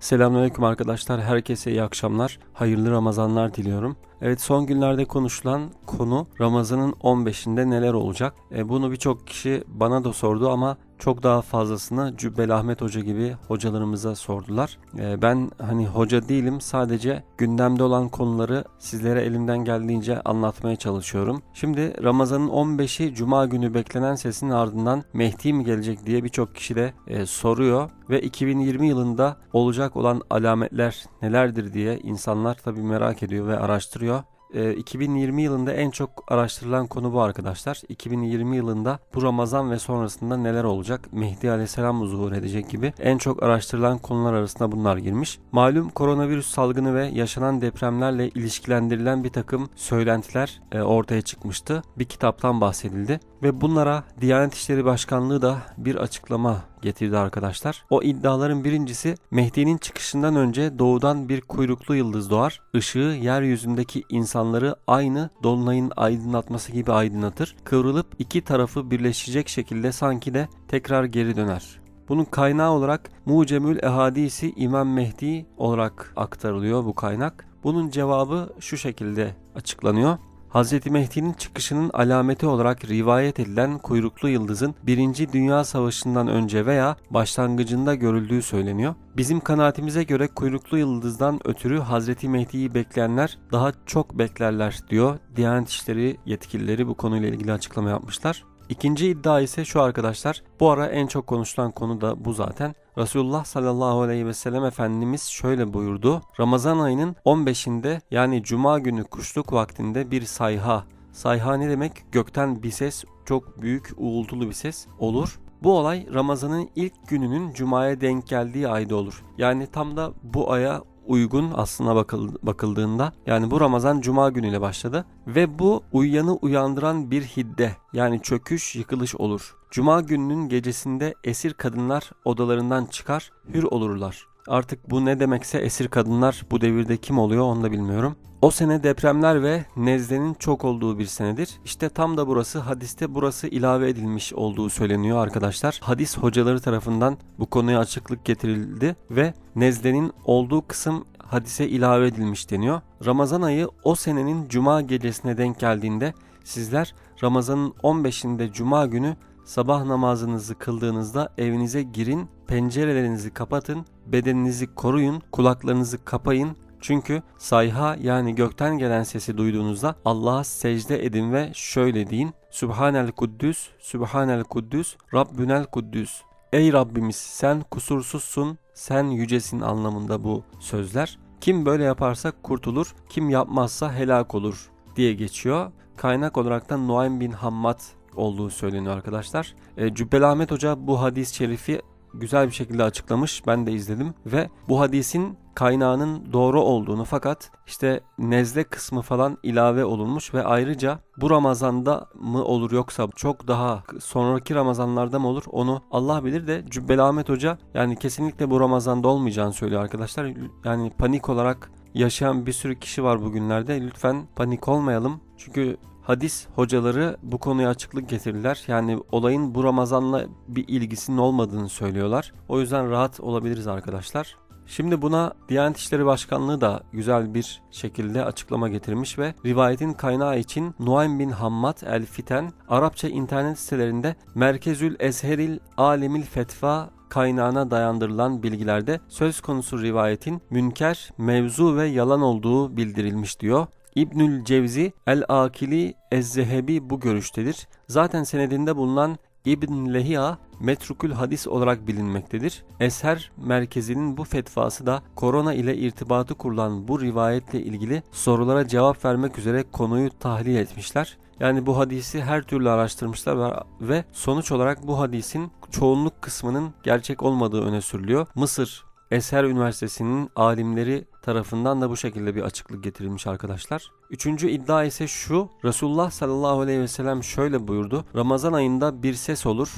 Selamünaleyküm arkadaşlar. Herkese iyi akşamlar. Hayırlı Ramazanlar diliyorum. Evet son günlerde konuşulan konu Ramazan'ın 15'inde neler olacak? E, bunu birçok kişi bana da sordu ama çok daha fazlasını Cübbeli Ahmet Hoca gibi hocalarımıza sordular. E, ben hani hoca değilim sadece gündemde olan konuları sizlere elimden geldiğince anlatmaya çalışıyorum. Şimdi Ramazan'ın 15'i Cuma günü beklenen sesin ardından Mehdi mi gelecek diye birçok kişi de e, soruyor ve 2020 yılında olacak olan alametler nelerdir diye insanlar tabi merak ediyor ve araştırıyor. 2020 yılında en çok araştırılan konu bu arkadaşlar. 2020 yılında bu Ramazan ve sonrasında neler olacak? Mehdi Aleyhisselam zuhur edecek gibi en çok araştırılan konular arasında bunlar girmiş. Malum koronavirüs salgını ve yaşanan depremlerle ilişkilendirilen bir takım söylentiler ortaya çıkmıştı. Bir kitaptan bahsedildi ve bunlara Diyanet İşleri Başkanlığı da bir açıklama getirdi arkadaşlar. O iddiaların birincisi Mehdi'nin çıkışından önce doğudan bir kuyruklu yıldız doğar. Işığı yeryüzündeki insanları aynı dolunayın aydınlatması gibi aydınlatır. Kıvrılıp iki tarafı birleşecek şekilde sanki de tekrar geri döner. Bunun kaynağı olarak Mucemül Ehadisi İmam Mehdi olarak aktarılıyor bu kaynak. Bunun cevabı şu şekilde açıklanıyor. Hz. Mehdi'nin çıkışının alameti olarak rivayet edilen kuyruklu yıldızın 1. Dünya Savaşı'ndan önce veya başlangıcında görüldüğü söyleniyor. Bizim kanaatimize göre kuyruklu yıldızdan ötürü Hz. Mehdi'yi bekleyenler daha çok beklerler diyor. Diyanet İşleri yetkilileri bu konuyla ilgili açıklama yapmışlar. İkinci iddia ise şu arkadaşlar. Bu ara en çok konuşulan konu da bu zaten. Resulullah sallallahu aleyhi ve sellem Efendimiz şöyle buyurdu. Ramazan ayının 15'inde yani cuma günü kuşluk vaktinde bir sayha. Sayha ne demek? Gökten bir ses, çok büyük uğultulu bir ses olur. Bu olay Ramazan'ın ilk gününün cumaya denk geldiği ayda olur. Yani tam da bu aya uygun aslına bakıldığında yani bu Ramazan cuma günüyle başladı ve bu uyyanı uyandıran bir hidde yani çöküş yıkılış olur. Cuma gününün gecesinde esir kadınlar odalarından çıkar hür olurlar. Artık bu ne demekse esir kadınlar bu devirde kim oluyor onu da bilmiyorum. O sene depremler ve nezlenin çok olduğu bir senedir. İşte tam da burası hadiste burası ilave edilmiş olduğu söyleniyor arkadaşlar. Hadis hocaları tarafından bu konuya açıklık getirildi ve nezlenin olduğu kısım hadise ilave edilmiş deniyor. Ramazan ayı o senenin cuma gecesine denk geldiğinde sizler Ramazan'ın 15'inde cuma günü sabah namazınızı kıldığınızda evinize girin, pencerelerinizi kapatın, bedeninizi koruyun, kulaklarınızı kapayın, çünkü sayha yani gökten gelen sesi duyduğunuzda Allah'a secde edin ve şöyle deyin. Sübhanel Kuddüs, Sübhanel Kuddüs, Rabbünel Kuddüs. Ey Rabbimiz sen kusursuzsun, sen yücesin anlamında bu sözler. Kim böyle yaparsa kurtulur, kim yapmazsa helak olur diye geçiyor. Kaynak olarak da Nuaym bin Hammad olduğu söyleniyor arkadaşlar. E, Cübbeli Ahmet Hoca bu hadis-i şerifi güzel bir şekilde açıklamış. Ben de izledim ve bu hadisin kaynağının doğru olduğunu fakat işte nezle kısmı falan ilave olunmuş ve ayrıca bu Ramazan'da mı olur yoksa çok daha sonraki Ramazanlarda mı olur onu Allah bilir de Cübbeli Ahmet Hoca yani kesinlikle bu Ramazan'da olmayacağını söylüyor arkadaşlar. Yani panik olarak yaşayan bir sürü kişi var bugünlerde. Lütfen panik olmayalım. Çünkü hadis hocaları bu konuya açıklık getirirler. Yani olayın bu Ramazan'la bir ilgisinin olmadığını söylüyorlar. O yüzden rahat olabiliriz arkadaşlar. Şimdi buna Diyanet İşleri Başkanlığı da güzel bir şekilde açıklama getirmiş ve rivayetin kaynağı için Nuaym bin Hammad el Fiten Arapça internet sitelerinde Merkezül Ezheril Alemil Fetva kaynağına dayandırılan bilgilerde söz konusu rivayetin münker, mevzu ve yalan olduğu bildirilmiş diyor. İbnül Cevzi El-Akili Ez-Zehebi bu görüştedir. Zaten senedinde bulunan İbn Lehiya metrukül hadis olarak bilinmektedir. Eser merkezinin bu fetvası da korona ile irtibatı kurulan bu rivayetle ilgili sorulara cevap vermek üzere konuyu tahlil etmişler. Yani bu hadisi her türlü araştırmışlar ve sonuç olarak bu hadisin çoğunluk kısmının gerçek olmadığı öne sürülüyor. Mısır Eser Üniversitesi'nin alimleri tarafından da bu şekilde bir açıklık getirilmiş arkadaşlar. Üçüncü iddia ise şu. Resulullah sallallahu aleyhi ve sellem şöyle buyurdu. Ramazan ayında bir ses olur.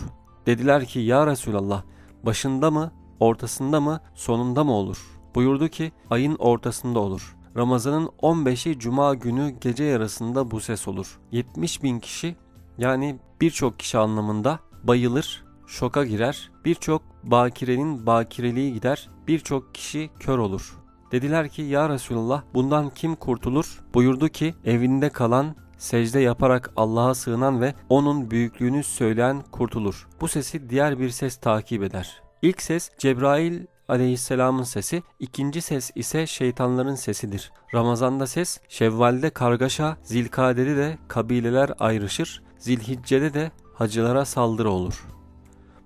Dediler ki ya Resulallah başında mı, ortasında mı, sonunda mı olur? Buyurdu ki ayın ortasında olur. Ramazanın 15'i cuma günü gece yarısında bu ses olur. 70 bin kişi yani birçok kişi anlamında bayılır, şoka girer, birçok bakirenin bakireliği gider, birçok kişi kör olur. Dediler ki ya Resulullah bundan kim kurtulur? Buyurdu ki evinde kalan secde yaparak Allah'a sığınan ve onun büyüklüğünü söyleyen kurtulur. Bu sesi diğer bir ses takip eder. İlk ses Cebrail aleyhisselamın sesi, ikinci ses ise şeytanların sesidir. Ramazanda ses, Şevval'de kargaşa, Zilkade'de de kabileler ayrışır, Zilhicce'de de hacılara saldırı olur.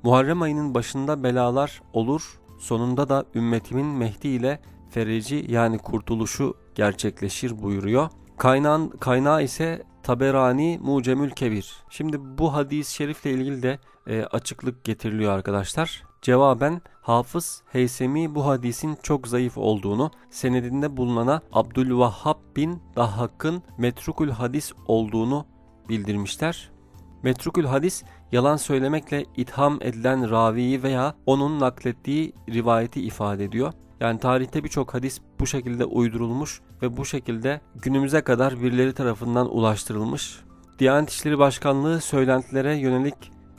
Muharrem ayının başında belalar olur, sonunda da ümmetimin Mehdi ile ferici yani kurtuluşu gerçekleşir buyuruyor. Kaynağın, kaynağı ise Taberani Mucemül Kebir. Şimdi bu hadis-i şerifle ilgili de e, açıklık getiriliyor arkadaşlar. Cevaben Hafız Heysemi bu hadisin çok zayıf olduğunu, senedinde bulunana Abdülvahhab bin Dahhak'ın metrukül hadis olduğunu bildirmişler. Metrukül hadis yalan söylemekle itham edilen raviyi veya onun naklettiği rivayeti ifade ediyor. Yani tarihte birçok hadis bu şekilde uydurulmuş ve bu şekilde günümüze kadar birileri tarafından ulaştırılmış. Diyanet İşleri Başkanlığı söylentilere yönelik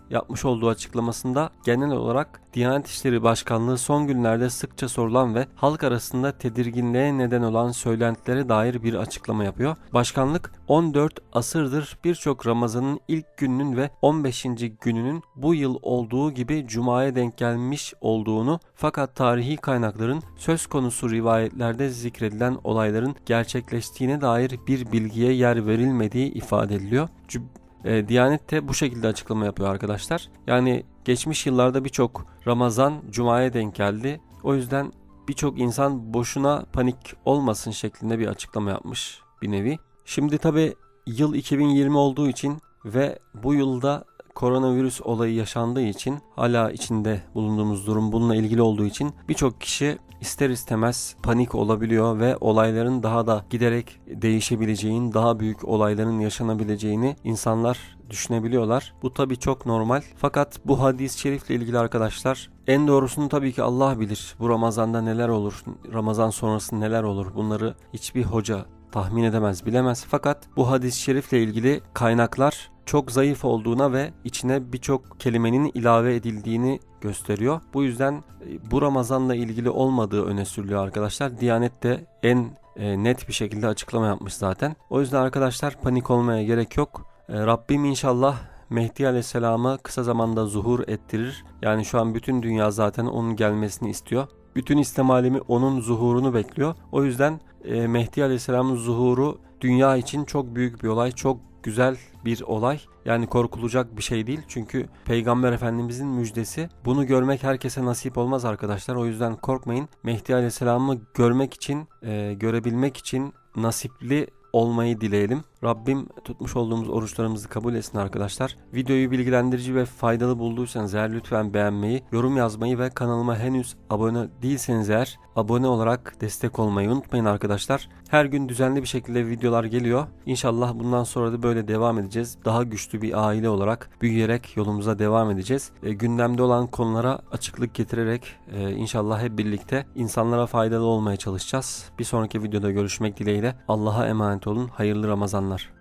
yapmış olduğu açıklamasında genel olarak Diyanet İşleri Başkanlığı son günlerde sıkça sorulan ve halk arasında tedirginliğe neden olan söylentilere dair bir açıklama yapıyor. Başkanlık 14 asırdır birçok Ramazan'ın ilk gününün ve 15. gününün bu yıl olduğu gibi Cuma'ya denk gelmiş olduğunu fakat tarihi kaynakların söz konusu rivayetlerde zikredilen olayların gerçekleştiğine dair bir bilgiye yer verilmediği ifade ediliyor. E, Diyanet de bu şekilde açıklama yapıyor arkadaşlar. Yani geçmiş yıllarda birçok Ramazan Cuma'ya denk geldi. O yüzden birçok insan boşuna panik olmasın şeklinde bir açıklama yapmış bir nevi. Şimdi tabi yıl 2020 olduğu için ve bu yılda koronavirüs olayı yaşandığı için hala içinde bulunduğumuz durum bununla ilgili olduğu için birçok kişi ister istemez panik olabiliyor ve olayların daha da giderek değişebileceğini, daha büyük olayların yaşanabileceğini insanlar düşünebiliyorlar. Bu tabii çok normal. Fakat bu hadis-i şerifle ilgili arkadaşlar en doğrusunu tabii ki Allah bilir. Bu Ramazan'da neler olur, Ramazan sonrası neler olur bunları hiçbir hoca tahmin edemez, bilemez. Fakat bu hadis-i şerifle ilgili kaynaklar çok zayıf olduğuna ve içine birçok kelimenin ilave edildiğini gösteriyor. Bu yüzden e, bu Ramazan'la ilgili olmadığı öne sürülüyor arkadaşlar. Diyanet de en e, net bir şekilde açıklama yapmış zaten. O yüzden arkadaşlar panik olmaya gerek yok. E, Rabbim inşallah Mehdi Aleyhisselam'ı kısa zamanda zuhur ettirir. Yani şu an bütün dünya zaten onun gelmesini istiyor. Bütün İslam alemi onun zuhurunu bekliyor. O yüzden Mehdi Aleyhisselam'ın zuhuru dünya için çok büyük bir olay, çok güzel bir olay. Yani korkulacak bir şey değil. Çünkü Peygamber Efendimizin müjdesi. Bunu görmek herkese nasip olmaz arkadaşlar. O yüzden korkmayın. Mehdi Aleyhisselam'ı görmek için, e, görebilmek için nasipli olmayı dileyelim. Rabbim tutmuş olduğumuz oruçlarımızı kabul etsin arkadaşlar. Videoyu bilgilendirici ve faydalı bulduysanız eğer lütfen beğenmeyi, yorum yazmayı ve kanalıma henüz abone değilseniz eğer abone olarak destek olmayı unutmayın arkadaşlar. Her gün düzenli bir şekilde videolar geliyor. İnşallah bundan sonra da böyle devam edeceğiz. Daha güçlü bir aile olarak büyüyerek yolumuza devam edeceğiz. E, gündemde olan konulara açıklık getirerek e, inşallah hep birlikte insanlara faydalı olmaya çalışacağız. Bir sonraki videoda görüşmek dileğiyle. Allah'a emanet olun. Hayırlı Ramazanlar.